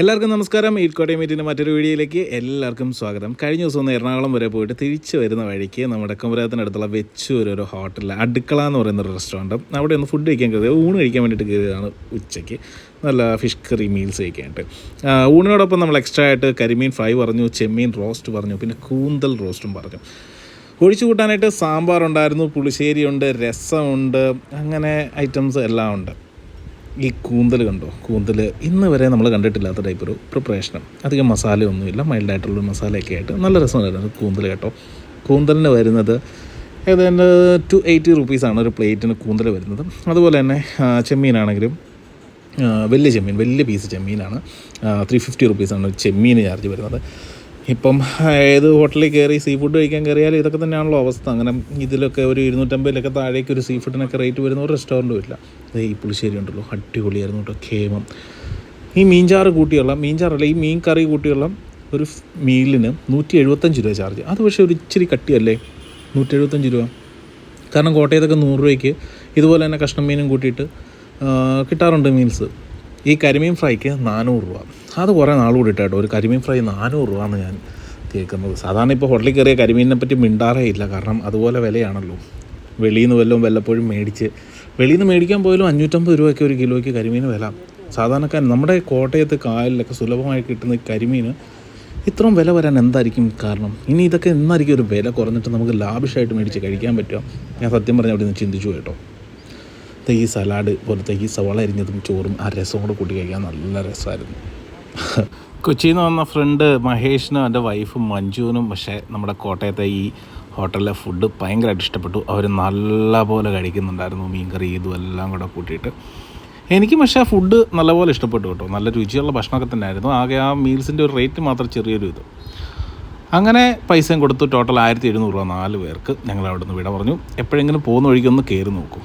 എല്ലാവർക്കും നമസ്കാരം. ഈൽക്കോട്ടയം മീറ്റിന്റെ മറ്റൊരു വീഡിയോയിലേക്ക് എല്ലാവർക്കും സ്വാഗതം. കഴിഞ്ഞ ദിവസം ഒന്ന് എറണാകുളം വരെ പോയിട്ട് തിരിച്ചു വരുന്ന വഴിക്ക് നമ്മുടെ കുമരകത്തിനടുത്തുള്ള വെച്ചൂർ ഒരു ഹോട്ടലിൽ അടുക്കള എന്ന് പറയുന്ന ഒരു റെസ്റ്റോറന്റ് അവിടെ ഒന്ന് ഫുഡ് കഴിക്കാൻ കയറിയത് ഊണ് കഴിക്കാൻ വേണ്ടിയിട്ട് കയറിയതാണ് ഉച്ചയ്ക്ക്. നല്ല ഫിഷ് കറി മീൽസ് കഴിക്കാനായിട്ട് ഊണിനോടൊപ്പം നമ്മൾ എക്സ്ട്രാ ആയിട്ട് കരിമീൻ ഫ്രൈ പറഞ്ഞു ചെമ്മീൻ റോസ്റ്റ് പറഞ്ഞു പിന്നെ കൂന്തൽ റോസ്റ്റും പറഞ്ഞു. ഒഴിച്ചു കൂട്ടാനായിട്ട് സാമ്പാറുണ്ടായിരുന്നു പുളിശ്ശേരിയുണ്ട് രസമുണ്ട് അങ്ങനെ ഐറ്റംസ് എല്ലാം ഉണ്ട്. ഈ കൂന്തൽ കണ്ടോ? കൂന്തൽ ഇന്ന് വരെ നമ്മൾ കണ്ടിട്ടില്ലാത്ത ടൈപ്പ് ഒരു പ്രിപ്പറേഷനും അധികം മസാലയൊന്നുമില്ല. മൈൽഡായിട്ടുള്ള മസാലയൊക്കെ ആയിട്ട് നല്ല രസമുണ്ടായിരുന്നു കൂന്തൽ കേട്ടോ. കൂന്തലിന് വരുന്നത് ഏതാണ്ട് ടു എയ്റ്റി റുപ്പീസാണ് ഒരു പ്ലേറ്റിന് കൂന്തൽ വരുന്നത്. അതുപോലെ തന്നെ ചെമ്മീനാണെങ്കിലും വലിയ ചെമ്മീൻ വലിയ പീസ് ചെമ്മീനാണ് ത്രീ ഫിഫ്റ്റി റുപ്പീസാണ് ചെമ്മീൻ ചാർജ് വരുന്നത്. ഇപ്പം ഏത് ഹോട്ടലിൽ കയറി സീ ഫുഡ് കഴിക്കാൻ കയറിയാലും ഇതൊക്കെ തന്നെയാണല്ലോ അവസ്ഥ. അങ്ങനെ ഇതിലൊക്കെ ഒരു ഇരുന്നൂറ്റമ്പതിലൊക്കെ താഴേക്ക് ഒരു സീ ഫുഡിനൊക്കെ റേറ്റ് വരുന്ന ഒരു റെസ്റ്റോറന്റും ഇല്ല. അത് ഈ പുളിശ്ശേരി ഉണ്ടല്ലോ അടിപൊളിയായിരുന്നു കേട്ടോ ഖേമം. ഈ മീൻചാറ് കൂട്ടിയുള്ള മീൻചാറല്ല ഈ മീൻ കറി കൂട്ടിയുള്ള ഒരു മീലിന് നൂറ്റി എഴുപത്തഞ്ച് രൂപ ചാർജ് അത് പക്ഷേ ഒരു ഇച്ചിരി കട്ടിയല്ലേ? നൂറ്റി എഴുപത്തഞ്ച് രൂപ. കാരണം കോട്ടയത്തൊക്കെ നൂറ് രൂപയ്ക്ക് ഇതുപോലെ തന്നെ കഷ്ണം മീനും കൂട്ടിയിട്ട് കിട്ടാറുണ്ട് മീൽസ് ഈ കരിമീൻ ഫ്രൈക്ക് നാനൂറ് രൂപ. അത് കുറേ നാൾ കൂടി കേട്ടോ ഒരു കരിമീൻ ഫ്രൈ നാനൂറ് രൂപ എന്ന് ഞാൻ കേൾക്കുന്നത്. സാധാരണ ഇപ്പോൾ ഹോട്ടലിൽ കയറിയ കരിമീനിനെ പറ്റി മിണ്ടാറേ ഇല്ല. കാരണം അതുപോലെ വിലയാണല്ലോ. വെളിയിൽ നിന്ന് വല്ലതും വല്ലപ്പോഴും മേടിച്ച് വെളിയിൽ നിന്ന് മേടിക്കാൻ പോയാലും അഞ്ഞൂറ്റമ്പത് രൂപയ്ക്ക് ഒരു കിലോയ്ക്ക് കരിമീൻ വില. സാധാരണക്കാരൻ നമ്മുടെ കോട്ടയത്ത് കായലിലൊക്കെ സുലഭമായി കിട്ടുന്ന കരിമീൻ ഇത്രയും വില വരാൻ എന്തായിരിക്കും കാരണം? ഇനി ഇതൊക്കെ എന്നായിരിക്കും ഒരു വില കുറഞ്ഞിട്ട് നമുക്ക് ലാഭിഷായിട്ട് മേടിച്ച് കഴിക്കാൻ പറ്റുക? ഞാൻ സത്യം പറഞ്ഞാൽ അവിടെ നിന്ന് ചിന്തിച്ചു കേട്ടോ. ഈ സലാഡ് പോലത്തെ ഈ സവാള അരിഞ്ഞതും ചോറും ആ രസം കൂടെ കൂട്ടി കഴിക്കാൻ നല്ല രസമായിരുന്നു. കൊച്ചിയിൽ നിന്ന് വന്ന ഫ്രണ്ട് മഹേഷിനും എന്റെ വൈഫും മഞ്ജുവിനും പക്ഷേ നമ്മുടെ കോട്ടയത്തെ ഈ ഹോട്ടലിലെ ഫുഡ് ഭയങ്കരമായിട്ട് ഇഷ്ടപ്പെട്ടു. അവർ നല്ല പോലെ കഴിക്കുന്നുണ്ടായിരുന്നു മീൻകറി ഇതും എല്ലാം കൂടെ കൂട്ടിയിട്ട്. എനിക്കും പക്ഷേ ഫുഡ് നല്ലപോലെ ഇഷ്ടപ്പെട്ടു കേട്ടോ. നല്ല രുചിയുള്ള ഭക്ഷണമൊക്കെ തന്നെയായിരുന്നു. ആകെ ആ മീൽസിന്റെ ഒരു റേറ്റ് മാത്രം ചെറിയൊരു ഇത്. അങ്ങനെ പൈസയും കൊടുത്തു. ടോട്ടൽ ആയിരത്തി എഴുന്നൂറ് രൂപ നാല് പേർക്ക് ഞങ്ങൾ അവിടെ നിന്ന് വിട പറഞ്ഞു. എപ്പോഴെങ്കിലും പോകുന്ന വഴിക്കൊന്ന് കയറി നോക്കും.